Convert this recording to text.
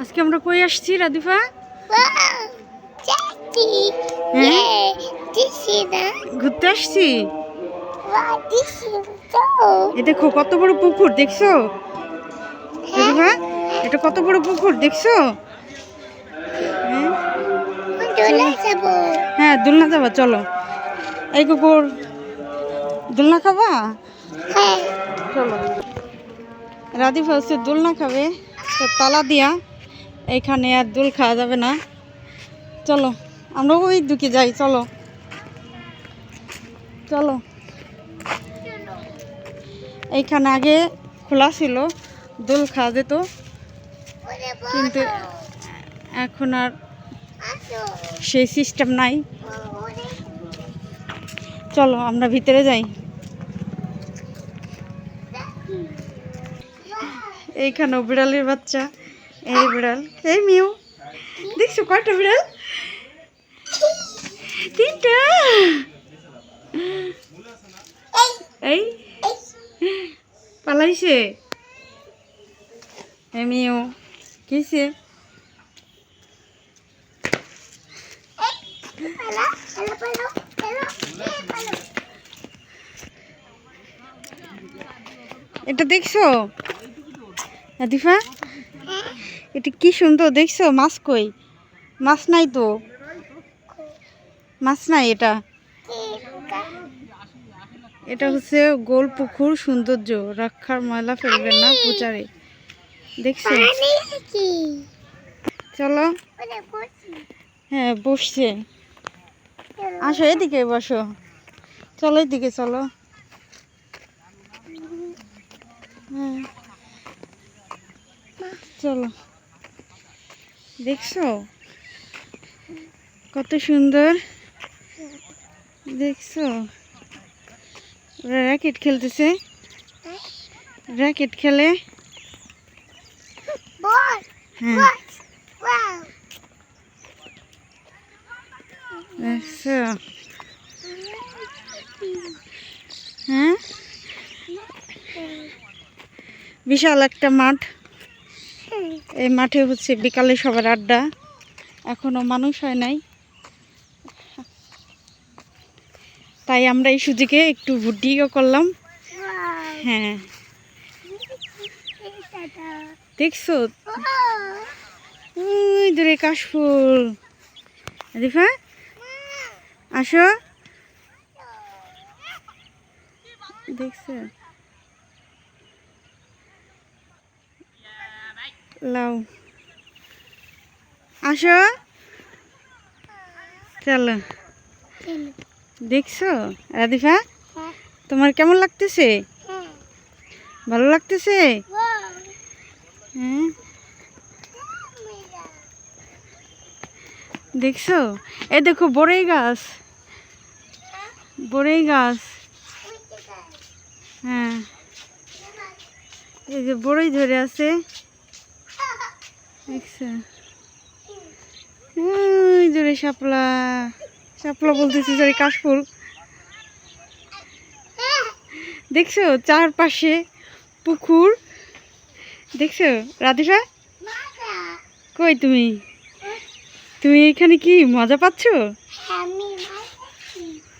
আজকে আমরা কই আসছি is the... ঘুরতে আসছি? এ দেখো কত বড় পুকুর দেখছ? রাদিফা এটা কত বড় পুকুর দেখছ? হ্যাঁ? হ্যাঁ দোলনা যাবা চলো। এই কুকুর দোলনা খাবা? হ্যাঁ। চলো। রাদিফা হচ্ছে দোলনা খাবে। তো তালা দিয়া এখানে আর দোল খাওয়া যাবে না। চলো আমরা ওই দিকে যাই, চলো। চলো। এইখানে আগে খোলা ছিল, দোল খাওয়া যেত। কিন্তু এখন আর সেই সিস্টেম নাই। চলো, আমরা ভিতরে যাই। এইখানেও বিড়ালের বাচ্চা, এই বিড়াল, এই মিউ। দেখছ কয়টা বিড়াল? তিনটা। এই, পালাইছে। মিউ, কিসে? এটা দেখছ? আদিফা এটা কি সুন্দর, দেখছ? মাছ কই? মাছ নাই তো? মাছ নাই এটা? এটা হচ্ছে গোল পুকুর, সৌন্দর্য। রাখার ময়লা ফেলবেন না, প্রচারে। দেখছ? চলো। হ্যাঁ বসছে। আসো, এদিকে বসো। চলো, এদিকে চলো। হ্যাঁ। চলো। দেখছ? কত সুন্দর। দেখছ? ওরা র্যাকেট খেলতেছে। র্যাকেট খেলে। হ্যাঁ। দেখছ? হ্যাঁ? বিশাল একটা মাঠ। এই মাঠে হচ্ছে বিকালে সবার আড্ডা। এখনও মানুষ হয় নাই। তাই আমরা এই সুজিকে একটু ভিডিও করলাম। হ্যাঁ। দেখছ? ওই দূরে কাশফুল। রিফা আসো। দেখছ? লাও আসো। চলো। দেখছ হ্যাঁ তোমার কেমন লাগতেছে? ভালো লাগতেছে? হ্যাঁ? দেখছ? এই দেখো, বড়ই গাছ। বড়ই গাছ। হ্যাঁ। এই যে বড়ই ধরে আছে। দেখছ। ওই ধরে শাপলা। শাপলা বলতেছি সরি কাশফুল। দেখছ চারপাশে পুকুর। দেখছ রাধিসা কই তুমি? তুমি এখানে কি মজা পাচ্ছো?